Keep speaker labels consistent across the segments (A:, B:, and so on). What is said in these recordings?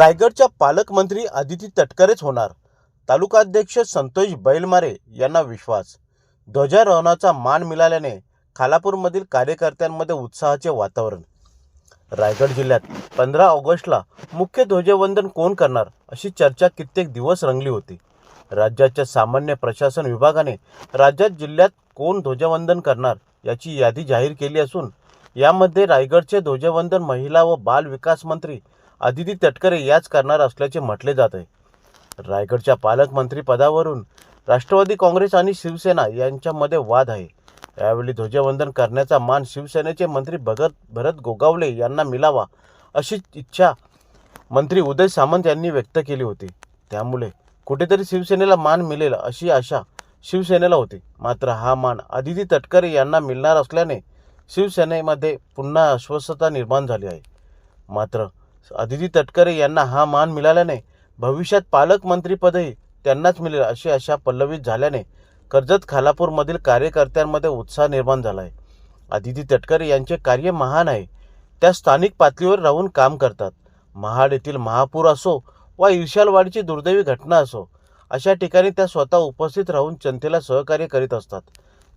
A: रायगडच्या पालकमंत्री आदिती तटकरेच होणार. तालुकाध्यक्ष संतोष बैलमारे यांना विश्वास. ध्वजारोहणाचा मान मिळाल्याने खालापूरमधील कार्यकर्त्यांमध्ये उत्साहाचे वातावरण. रायगड जिल्ह्यात पंधरा ऑगस्टला मुख्य ध्वजवंदन कोण करणार अशी चर्चा कित्येक दिवस रंगली होती. राज्याच्या सामान्य प्रशासन विभागाने राज्यात जिल्ह्यात कोण ध्वजवंदन करणार याची यादी जाहीर केली असून यामध्ये रायगडचे ध्वजवंदन महिला व बाल विकास मंत्री आदिती तटकरे याच करणार असल्याचे म्हटले जात आहे. रायगडच्या पालकमंत्री पदावरून राष्ट्रवादी काँग्रेस आणि शिवसेना यांच्यामध्ये वाद आहे. यावेळी ध्वजवंदन करण्याचा मान शिवसेनेचे मंत्री भगत भरत गोगावले यांना मिळावा अशी इच्छा मंत्री उदय सामंत यांनी व्यक्त केली होती. त्यामुळे कुठेतरी शिवसेनेला मान मिळेल अशी आशा शिवसेनेला होती. मात्र हा मान आदिती तटकरे यांना मिळणार असल्याने शिवसेनेमध्ये पुन्हा अस्वस्थता निर्माण झाली आहे. मात्र अदिती तटकरे यांना हा मान मिळाल्याने भविष्यात पालकमंत्रीपदही त्यांनाच मिळेल अशी आशा पल्लवित झाल्याने कर्जत खालापूरमधील कार्यकर्त्यांमध्ये उत्साह निर्माण झाला आहे आदिती तटकरे यांचे कार्य महान आहे. त्या स्थानिक पातळीवर राहून काम करतात. महाड येथील महापूर असो वा ईर्ष्यालवाडीची दुर्दैवी घटना असो अशा ठिकाणी त्या स्वतः उपस्थित राहून जनतेला सहकार्य करीत असतात.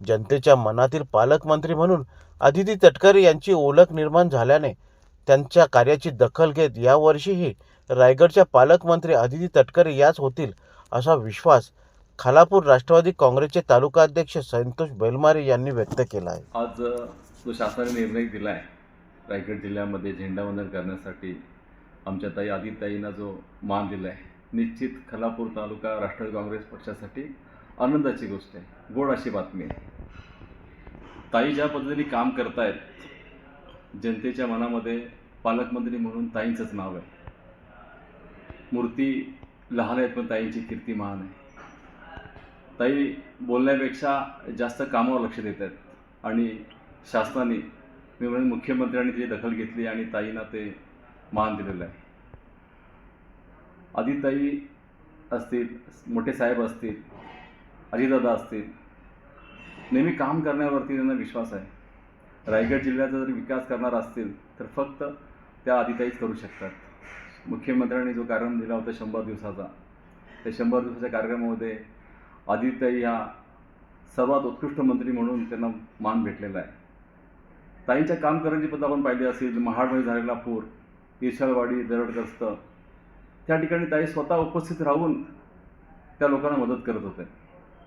A: जनतेच्या मनातील पालकमंत्री म्हणून आदिती तटकरे यांची ओळख निर्माण झाल्याने त्यांच्या कार्याची दखल घेत यावर्षीही रायगडच्या पालकमंत्री आदिती तटकरे याच होतील असा विश्वास खालापूर राष्ट्रवादी काँग्रेसचे तालुका अध्यक्ष संतोष बैलमारे यांनी व्यक्त केला आहे.
B: आज तो जो शासनाने निर्णय दिला आहे रायगड जिल्ह्यामध्ये झेंडावंदन करण्यासाठी आमच्या ताई आदिताईंना जो मान दिला आहे निश्चित खलापूर तालुका राष्ट्रवादी काँग्रेस पक्षासाठी आनंदाची गोष्ट आहे. गोड अशी बातमी आहे. ताई ज्या पद्धतीने काम करतायत जनतेच्या मनामध्ये पालकमंत्री म्हणून ताईंचंच नाव आहे. मूर्ती लहान आहेत पण ताईंची कीर्ती महान आहे. ताई बोलण्यापेक्षा जास्त कामावर लक्ष देत आहेत. आणि शासनाने मी म्हणून मुख्यमंत्र्यांनी त्याची दखल घेतली आणि ताईंना ते मान दिलेलं आहे. आदिताई असतील मोठे साहेब असतील अजितदादा असतील नेहमी काम करण्यावरती त्यांना विश्वास आहे. रायगड जिल्ह्याचा जर विकास करणार असतील तर फक्त त्या आदिताईच करू शकतात. मुख्यमंत्र्यांनी जो कार्यक्रम दिला होता शंभर दिवसाचा त्या शंभर दिवसाच्या कार्यक्रमामध्ये आदिताई ह्या सर्वात उत्कृष्ट मंत्री म्हणून त्यांना मान भेटलेला आहे. ताईंच्या काम करण्याची पद्धत आपण पाहिली असेल महाडमध्ये झालेला पूर ईर्षाळवाडी दरडग्रस्त त्या ठिकाणी ताई स्वतः उपस्थित राहून त्या लोकांना मदत करत होते.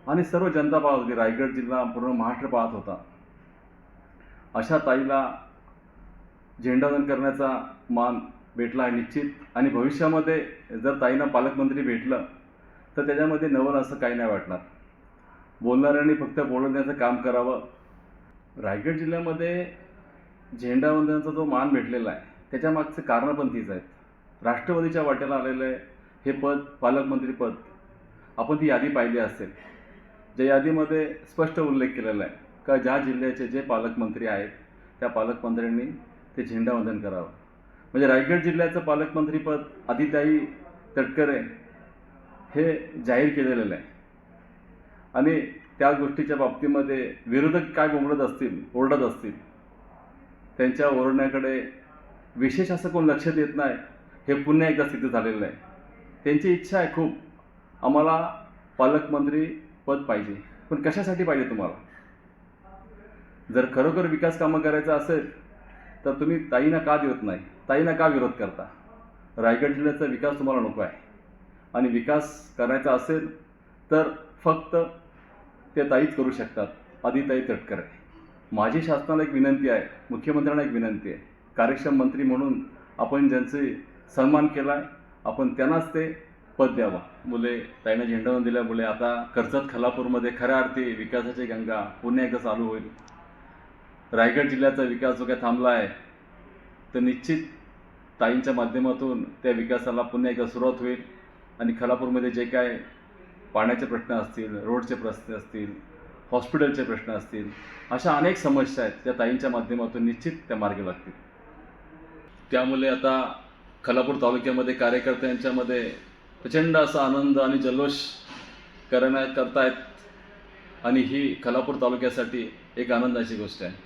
B: आणि सर्व जनता पाहत होती रायगड जिल्हा पूर्ण महाराष्ट्र पाहत होता. अशा ताईला झेंडावंदन करण्याचा मान भेटला आहे निश्चित. आणि भविष्यामध्ये जर ताईंना पालकमंत्री भेटलं तर त्याच्यामध्ये नवल असं काही नाही वाटणार. बोलणाऱ्यांनी फक्त बोलवण्याचं काम करावं. रायगड जिल्ह्यामध्ये झेंडावंदनाचा जो मान भेटलेला आहे त्याच्या मागचं कारणं पण तीच आहेत. राष्ट्रवादीच्या वाट्याला आलेलं आहे हे पद पालकमंत्री पद आपण ती यादी पाहिली असेल. ज्या यादीमध्ये स्पष्ट उल्लेख केलेला आहे. का ज्या जिल्ह्याचे जे पालकमंत्री आहेत त्या पालकमंत्र्यांनी ते झेंडावंदन करावं. म्हणजे रायगड जिल्ह्याचं पालकमंत्रीपद आदिताई तटकरे हे जाहीर केलेलं आहे आणि त्या गोष्टीच्या बाबतीमध्ये विरोधक काय बोंबडत असतील ओरडत असतील त्यांच्या ओरडण्याकडे विशेष असं कोण लक्ष देत नाही हे पुन्हा एकदा सिद्ध झालेलं आहे त्यांची इच्छा आहे खूप. आम्हाला पालकमंत्री पद पाहिजे. पण कशासाठी पाहिजे तुम्हाला? जर खरोखर विकास कामं करायचं असेल तर तुम्ही ताईंना का देत नाही? ताईंना का विरोध करता? रायगड जिल्ह्याचा विकास तुम्हाला नको आहे. आणि विकास करायचा असेल तर फक्त ते ताईच करू शकतात. आदिताई तटकरे. माझी शासनाला एक विनंती आहे मुख्यमंत्र्यांना एक विनंती आहे. कार्यक्षम मंत्री म्हणून आपण ज्यांचे सन्मान केला आहे आपण त्यांनाच ते पद द्यावं. मुले ताईनं झेंडावून दिल्यामुळे आता कर्जत खलापूरमध्ये खऱ्या अर्थी विकासाची गंगा पुन्हा एकदा चालू होईल. रायगड जिल्ह्याचा विकास जो काय थांबला आहे तर निश्चित ताईंच्या माध्यमातून त्या विकासाला पुन्हा एकदा सुरुवात होईल आणि खलापूरमध्ये जे काय पाण्याचे प्रश्न असतील रोडचे प्रश्न असतील हॉस्पिटलचे प्रश्न असतील अशा अनेक समस्या आहेत त्या ताईंच्या माध्यमातून निश्चित त्या मार्गी लागतील. त्यामुळे आता खलापूर तालुक्यामध्ये कार्यकर्त्यांच्यामध्ये प्रचंड असा आनंद आणि जल्लोष करण्यात करतायत आणि ही खलापूर तालुक्यासाठी एक आनंदाची गोष्ट आहे.